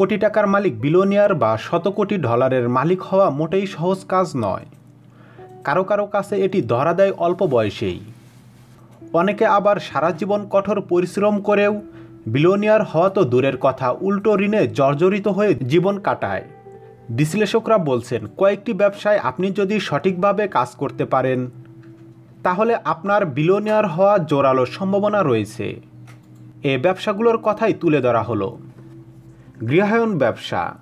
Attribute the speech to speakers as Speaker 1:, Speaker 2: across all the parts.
Speaker 1: কোটি টাকার মালিক বিলোনিয়ার বা শত কোটি ডলারের মালিক হওয়া মোটেই সহজ কাজ নয়। কারও কারও কাছে এটি ধরা দেয় অল্প বয়সেই। অনেকে আবার সারা জীবন কঠোর পরিশ্রম করেও বিলোনিয়ার হওয়া তো দূরের কথা, উল্টো ঋণে জর্জরিত হয়ে জীবন কাটায়। বিশ্লেষকরা বলছেন, কয়েকটি ব্যবসায় আপনি যদি সঠিকভাবে কাজ করতে পারেন, তাহলে আপনার বিলোনিয়ার হওয়া জোরালো সম্ভাবনা রয়েছে। এ ব্যবসাগুলোর কথাই তুলে ধরা হলো। গৃহায়ন ব্যবসা।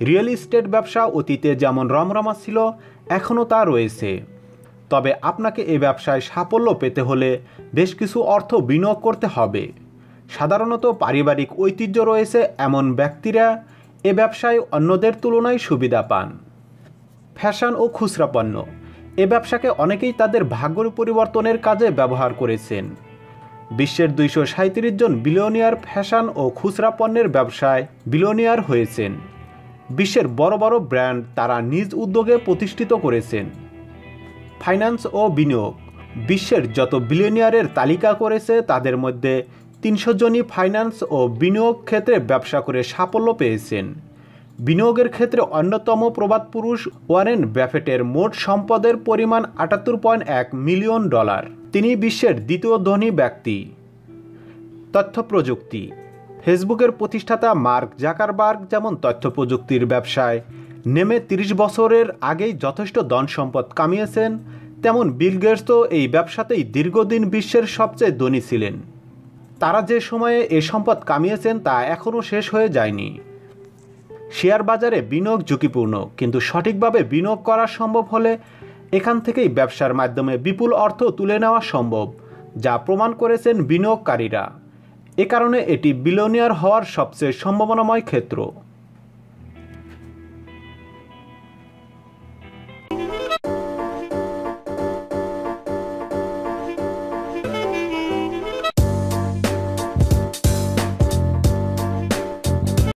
Speaker 1: রিয়েল ইস্টেট ব্যবসা অতীতে যেমন রমরমা ছিল, এখনও তা রয়েছে। তবে আপনাকে এই ব্যবসায় সাফল্য পেতে হলে বেশ কিছু অর্থ বিনিয়োগ করতে হবে। সাধারণত পারিবারিক ঐতিহ্য রয়েছে এমন ব্যক্তিরা এ ব্যবসায় অন্যদের তুলনায় সুবিধা পান। ফ্যাশন ও খুচরা পণ্য। এ ব্যবসাকে অনেকেই তাদের ভাগ্য পরিবর্তনের কাজে ব্যবহার করেছেন। বিশ্বের দুইশো সাঁত্রিশ জন বিলিয়নিয়ার ফ্যাশন ও খুচরা পণ্যের ব্যবসায় বিলিয়নিয়ার হয়েছেন। বিশ্বের বড় বড় ব্র্যান্ড তারা নিজ উদ্যোগে প্রতিষ্ঠিত করেছেন। ফাইন্যান্স ও বিনিয়োগ। বিশ্বের যত বিলিয়নিয়ারের তালিকা করেছে, তাদের মধ্যে তিনশো জনই ফাইন্যান্স ও বিনিয়োগ ক্ষেত্রে ব্যবসা করে সাফল্য পেয়েছেন। বিনিয়োগের ক্ষেত্রে অন্যতম প্রবাদ পুরুষ ওয়ারেন ব্যাফেটের মোট সম্পদের পরিমাণ আটাত্তর পয়েন্ট এক মিলিয়ন ডলার। তিনি বিশ্বের দ্বিতীয় ধনী ব্যক্তি। তথ্য প্রযুক্তি। ফেসবুকের প্রতিষ্ঠাতা মার্ক জাকারবার্গ যেমন তথ্য প্রযুক্তির ব্যবসায় নেমে ৩০ বছরের আগেই যথেষ্ট ধন সম্পদ কামিয়েছেন, তেমন বিল গেটসও এই ব্যবসাতেই দীর্ঘদিন বিশ্বের সবচেয়ে ধনী ছিলেন। তারা যে সময়ে এ সম্পদ কামিয়েছেন তা এখনও শেষ হয়ে যায়নি। শেয়ার বাজারে বিনিয়োগ ঝুঁকিপূর্ণ, কিন্তু সঠিকভাবে বিনিয়োগ করা সম্ভব হলে এখান থেকেই ব্যবসার মাধ্যমে বিপুল অর্থ তুলে নেওয়া সম্ভব, যা প্রমাণ করেছেন বিনিয়োগকারীরা। এ কারণে এটি বিলোনিয়ার হওয়ার সবচেয়ে সম্ভাবনাময় ক্ষেত্র।